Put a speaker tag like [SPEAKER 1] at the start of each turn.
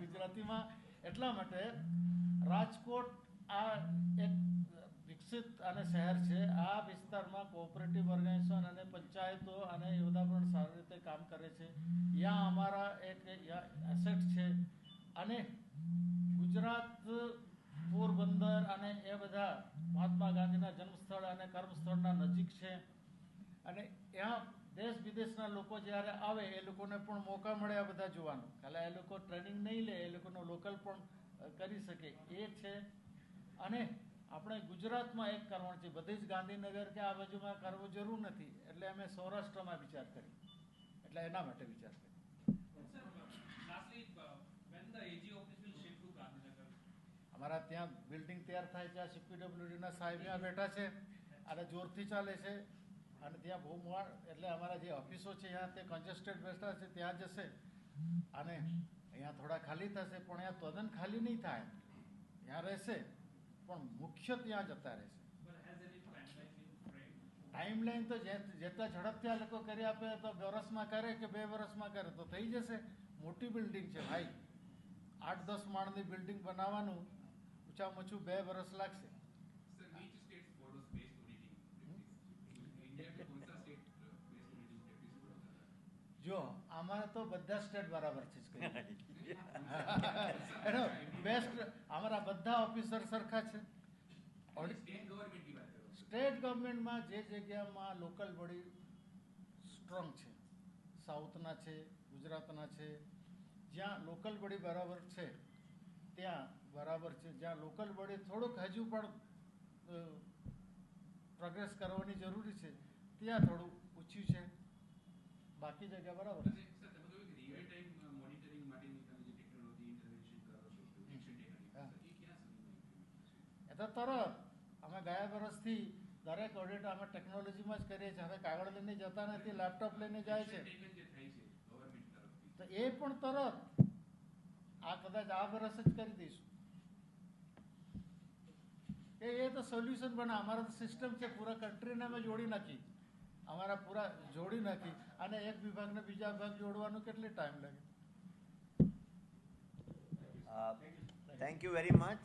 [SPEAKER 1] ગુજરાતીમાં એટલા માટે રાજકોટ આ એક વિકસિત અને શહેર છે. આ વિસ્તારમાં કોઓપરેટિવ ઓર્ગેનાઇઝેશન અને પંચાયતો અને એ પણ સારી રીતે કામ કરે છે. ત્યાં અમારા એક એસેટ છે અને ગુજરાત પોરબંદર અને એ બધા મહાત્મા ગાંધીના જન્મસ્થળ અને કર્મસ્થળના નજીક છે. ત્યાં દેશ વિદેશના લોકો જ્યારે આવે એ લોકોને પણ મોકા મળે આ બધા જોવાનું. ખાલી એ લોકો ટ્રેનિંગ નહીં લે એ લોકોનો લોકલ પણ કરી શકે. એ છે. અને આપણે ગુજરાતમાં એક કરવાનું છે બધી જ ગાંધીનગર કે આ બાજુમાં કરવું જરૂર નથી. એટલે અમે સૌરાષ્ટ્રમાં વિચાર કરી એટલે એના માટે વિચાર કરી? અમારા ત્યાં બિલ્ડિંગ તૈયાર થાય છે. આ સીપીડબ્લ્યુડીના સાહેબ બેઠા છે. અને જોરથી ચાલે છે. અને ત્યાં બહુ મોડ એટલે અમારા જે ઓફિસો છે ત્યાં તે કન્જેસ્ટેડ બેઠા છે ત્યાં જશે. અને અહીંયા થોડા ખાલી થશે પણ અહીંયા તદ્દન ખાલી નહીં થાય. ત્યાં રહેશે પણ મુખ્ય ત્યાં જતા રહેશે.
[SPEAKER 2] But has any timeline been framed?
[SPEAKER 1] Timeline તો જેટલા ઝડપથી આ લોકો કરી આપે તો વર્ષમાં કરે કે બે વર્ષમાં કરે તો થઈ જશે. મોટી બિલ્ડિંગ છે ભાઈ. આઠ દસ માળની બિલ્ડિંગ બનાવવાનું ઊંચામાં ઓછું બે વર્ષ લાગશે. જો આમાં તો બધા સ્ટેટ બરાબર છે એનો બેસ્ટ અમારા બધા ઓફિસર સરખા છે. સ્ટેટ ગવર્મેન્ટમાં જે જગ્યામાં લોકલ બોડી સ્ટ્રોંગ છે. સાઉથના છે ગુજરાતના છે જ્યાં લોકલ બોડી બરાબર છે ત્યાં બરાબર છે. જ્યાં લોકલ બોડી થોડુંક હજુ પણ પ્રોગ્રેસ કરવાની જરૂરી છે. ત્યાં થોડું ઓછું છે. બાકી જગ્યા બરાબર
[SPEAKER 3] એ
[SPEAKER 1] તો તરત. અમે ગયા વર્ષથી દરેક ઓડિટ અમે ટેકનોલોજીમાં જ કરીએ છીએ. હવે કાગળ લઈને જતા નથી લેપટોપ લઈને જાય છે. તો એ પણ તરત. આ કદાચ આ વર્ષ જ કરી દઈશું. એ એ તો સોલ્યુશન બને. અમારા સિસ્ટમ છે પૂરા કન્ટ્રીને અમે જોડી નાખી. અમારા પૂરા જોડી નાખી અને એક વિભાગને બીજા વિભાગ જોડવાનું કેટલો ટાઈમ લાગે
[SPEAKER 4] થેન્ક યુ વેરી મચ.